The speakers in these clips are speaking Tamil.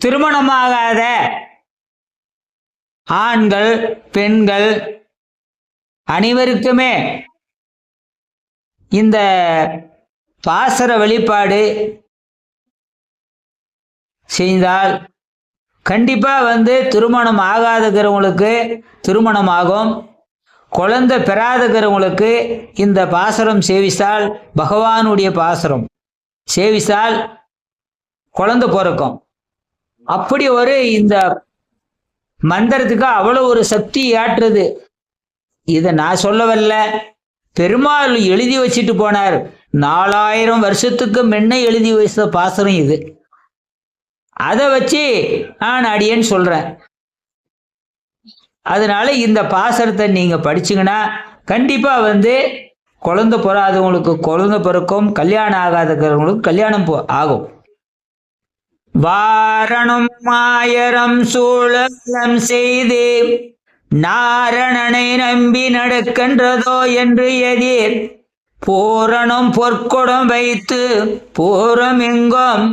திருமணமாகாத ஆண்கள் பெண்கள் அனைவருக்குமே இந்த பாசர வழிபாடு செய்தால் கண்டிப்பாக வந்து திருமணம் ஆகாதுங்கிறவங்களுக்கு திருமணம் ஆகும் குழந்தை பெறாதுங்கிறவங்களுக்கு இந்த பாசரம் சேவித்தால் பகவானுடைய பாசரம் சேவித்தால் குழந்தை பிறக்கும். அப்படி ஒரு இந்த மந்திரத்துக்கு அவ்வளோ ஒரு சக்தி ஏற்றுது. இதை நான் சொல்ல வரல பெருமாள் எழுதி வச்சுட்டு போனார். நாலாயிரம் வருஷத்துக்கு முன்ன எழுதி வச்ச பாசனம் இது. அதை வச்சு நான் அடியேன்னு சொல்றேன். அதனால இந்த பாசனத்தை நீங்க படிச்சீங்கன்னா கண்டிப்பா வந்து குழந்தை பிறாதவங்களுக்கு குழந்தை பிறக்கும் கல்யாணம் ஆகாதவங்களுக்கு கல்யாணம் போ- ஆகும். வாரணும் மாயரம் சூழலம் செய்து நாரணனை நம்பி நடக்கின்றதோ என்று எதிர் பூரணம் பொற்கொடம் வைத்து பூரம் எங்கும்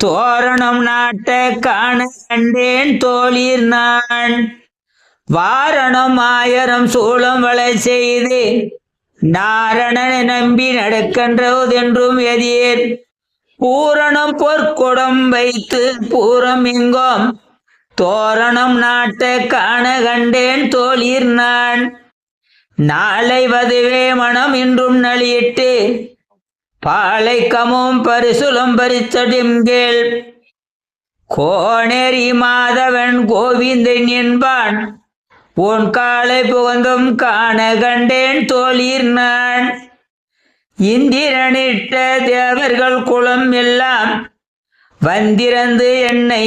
தோரணம் நாட்ட காண கண்டேன் தோழிர் நான். வாரணம் ஆயிரம் சூளம் வளை செய்து நாரணனை நம்பி நடக்கின்றதென்றும் எதிர் பூரணம் பொற்குடம் வைத்து பூரம் எங்கும் தோரணம் நாட்ட காண கண்டேன் தோழிர் நான். நாளை வதுவே மனம் இன்றும் நலியிட்டு. பாலை கமும் பரிசுலம் பரிச்சடிங்கேள் கோணேரி மாதவன் கோவிந்தன் என்பான் உன் காலை புகந்தும் காண கண்டேன் தோழிர் நான். இந்திரனிட்ட தேவர்கள் குளம் எல்லாம் வந்திரந்து என்னை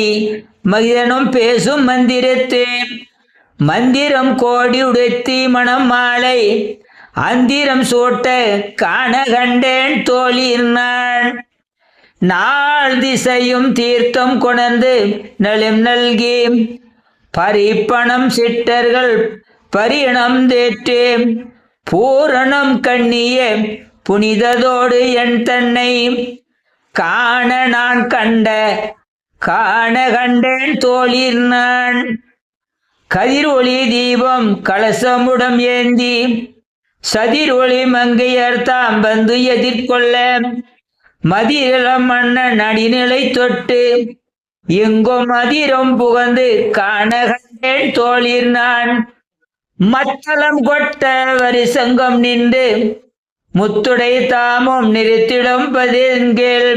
மகிதனும் பேசும் மந்திரத்தே மந்திரம் கோடி உடைத்தி மணம் மாலை அந்திரம் சூட்ட காண கண்டேன் தோழிர் நான் நாள் திசையும் தீர்த்தம் கொணர்ந்து நலிம் நல்கி பரிப்பணம் சிட்டர்கள் பரிணம் தேற்றே பூரணம் கண்ணியே புனிததோடு என் தன்னை காண நான் கண்ட காண கண்டேன் தோழிர் நான். கதிர் ஒளி தீபம் கலசமுடம் ஏந்தி சதிர் ஒளி மங்கையர் தாம் வந்து எதிர்கொள்ள மதிரம் மன்னன் அடிநிலை தொட்டு எங்கும் மதிரம் புகந்து காண கண்டேன் தோழிர் நான். மத்தளம் கொட்ட வரிசங்கம் நின்று முத்துடை தாமும் நிறுத்திடும் பதின்கேள்